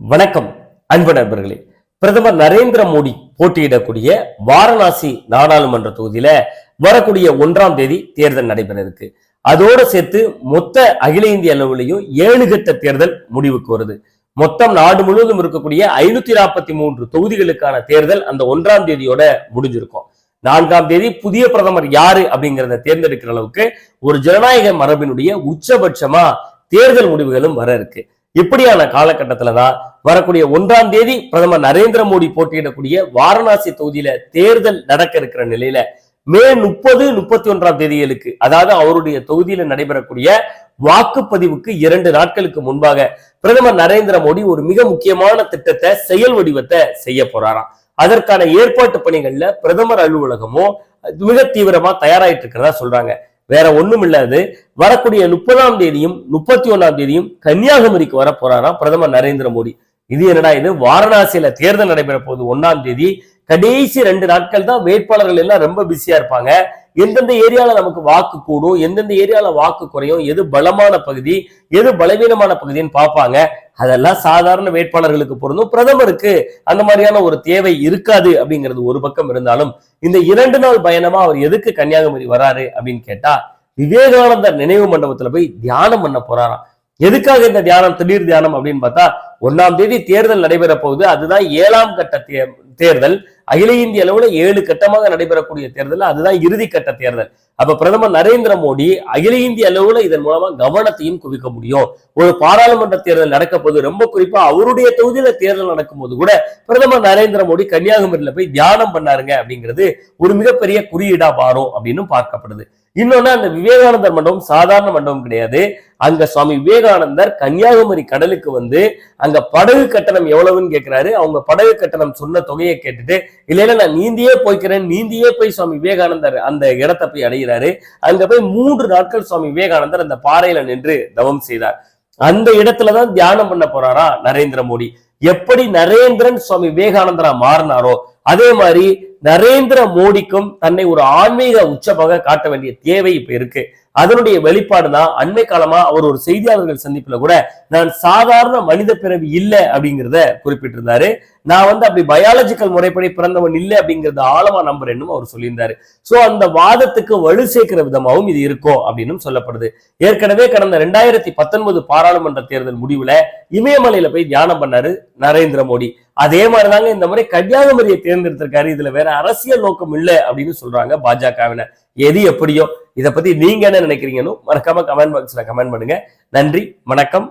வணக்கம் அன்பு நண்பர்களே. பிரதமர் நரேந்திர மோடி போட்டியிடக்கூடிய வாரணாசி நாடாளுமன்ற தொகுதியில வரக்கூடிய ஒன்றாம் தேதி தேர்தல் நடைபெற இருக்கு. அதோட சேர்த்து மொத்த அகில இந்திய அளவிலையும் ஏழு கட்ட தேர்தல் முடிவுக்கு வருது. மொத்தம் நாடு முழுவதும் இருக்கக்கூடிய ஐநூத்தி நாற்பத்தி மூன்று தொகுதிகளுக்கான தேர்தல் அந்த ஒன்றாம் தேதியோட முடிஞ்சிருக்கும். நான்காம் தேதி புதிய பிரதமர் யாரு அப்படிங்கிறத தேர்ந்தெடுக்கிற அளவுக்கு ஒரு ஜனநாயக மரபினுடைய உச்சபட்சமா தேர்தல் முடிவுகளும் வர இருக்கு. இப்படியான காலகட்டத்துல தான் வரக்கூடிய ஒன்றாம் தேதி பிரதமர் நரேந்திர மோடி போட்டியிடக்கூடிய வாரணாசி தொகுதியில தேர்தல் நடக்க இருக்கிற நிலையில மே முப்பது முப்பத்தி ஒன்றாம் தேதிகளுக்கு அதாவது அவருடைய தொகுதியில நடைபெறக்கூடிய வாக்குப்பதிவுக்கு இரண்டு நாட்களுக்கு முன்பாக பிரதமர் நரேந்திர மோடி ஒரு மிக முக்கியமான திட்டத்தை செயல் வடிவத்தை செய்ய போறாராம். அதற்கான ஏற்பாட்டு பணிகள்ல பிரதமர் அலுவலகமும் மிக தீவிரமா தயாராயிட்டு இருக்கிறதா சொல்றாங்க. வேற ஒண்ணும் இல்லாது வரக்கூடிய முப்பதாம் தேதியும் முப்பத்தி ஒன்னாம் தேதியும் கன்னியாகுமரிக்கு வர போறாராம் பிரதமர் நரேந்திர மோடி. இது என்னடா இது? வாரணாசியில தேர்தல் நடைபெற போகுது ஒன்னாம் தேதி. கடைசி ரெண்டு நாட்கள் தான் வேட்பாளர்கள் எல்லாம் ரொம்ப பிஸியா இருப்பாங்க. எந்தெந்த ஏரியால நமக்கு வாக்கு கூடும் எந்தெந்த ஏரியால வாக்கு குறையும் எது பலமான பகுதி எது பலவீனமான பகுதின்னு பார்ப்பாங்க. அதெல்லாம் சாதாரண வேட்பாளர்களுக்கு பொருந்தும். பிரதமருக்கு அந்த மாதிரியான ஒரு தேவை இருக்காது அப்படிங்கிறது ஒரு பக்கம் இருந்தாலும் இந்த இரண்டு நாள் பயணமா அவர் எதுக்கு கன்னியாகுமரி வராரு அப்படின்னு கேட்டா விவேகானந்தர் நினைவு மண்டபத்துல போய் தியானம் பண்ண போறாராம். எதுக்காக இந்த தியானம் திடீர் தியானம் அப்படின்னு பார்த்தா ஒன்னாம் தேதி தேர்தல் நடைபெற போகுது. அதுதான் ஏழாம் கட்ட தே- தேர்தல் அகில இந்திய அளவுல ஏழு கட்டமாக நடைபெறக்கூடிய தேர்தல் அதுதான் இறுதி கட்ட தேர்தல். அப்ப பிரதமர் நரேந்திர மோடி அகில இந்திய அளவுல இதன் மூலமா கவனத்தையும் குவிக்க முடியும். ஒரு பாராளுமன்ற தேர்தல் நடக்க போது ரொம்ப குறிப்பா அவருடைய தொகுதியில தேர்தல் நடக்கும்போது கூட பிரதமர் நரேந்திர மோடி கன்னியாகுமரியில போய் தியானம் பண்ணாருங்க அப்படிங்கிறது ஒரு மிகப்பெரிய குறியீடா மாறும் அப்படின்னு பார்க்கப்படுது. இன்னொன்னு அந்த விவேகானந்தர் மண்டபம் சாதாரண மண்டபம் கிடையாது. அங்க சுவாமி விவேகானந்தர் கன்னியாகுமரி கடலுக்கு வந்து அங்க படகு கட்டணம் எவ்வளவுன்னு கேட்கிறாரு அவங்க படகு கட்டணம் சொன்ன தொகையை கேட்டுட்டு இல்ல இல்ல நான் நீந்தியே போய்க்கிறேன் நீந்தியே போய் சுவாமி விவேகானந்தர் அந்த இடத்தை போய் அடைகிறாரு. அங்க போய் மூன்று நாட்கள் சுவாமி விவேகானந்தர் அந்த பாறையில நின்று தவம் செய்தார். அந்த இடத்துலதான் தியானம் பண்ண போறாரா நரேந்திர மோடி. எப்படி நரேந்திரன் சுவாமி விவேகானந்தரா மாறினாரோ அதே மாதிரி நரேந்திர மோடிக்கும் தன்னை ஒரு ஆன்மீக உச்சமாக காட்ட வேண்டிய தேவை இப்ப இருக்கு. அதனுடைய வெளிப்பாடு தான் அண்மை காலமா அவர் ஒரு செய்தியாளர்கள் சந்திப்புல கூட நான் சாதாரண மனித பிறவி இல்லை அப்படிங்கிறத குறிப்பிட்டிருந்தாரு. நான் வந்து அப்படி பயாலஜிக்கல் முறைப்படி பிறந்தவன் இல்லை அப்படிங்கறத ஆழமா நம்புறேன்னு அவர் சொல்லியிருந்தாரு. சோ அந்த வாதத்துக்கு வலு சேர்க்கிற விதமாகவும் இது இருக்கும் அப்படின்னு சொல்லப்படுது. ஏற்கனவே கடந்த ரெண்டாயிரத்தி பத்தொன்பது பாராளுமன்ற தேர்தல் முடிவுல இமயமலையில போய் தியானம் பண்ணாரு நரேந்திர மோடி. அதே மாதிரிதாங்க இந்த முறை கன்னியாகுமரியை தேர்ந்தெடுத்திருக்காரு. இதுல வேற வேற அரசியல் நோக்கம் இல்லை அப்படின்னு சொல்றாங்க பாஜகவினர். எது எப்படியோ இதை பத்தி நீங்க என்ன நினைக்கிறீங்கன்னு மறக்காம கமெண்ட் பாக்ஸ்ல கமெண்ட் பண்ணுங்க. நன்றி வணக்கம்.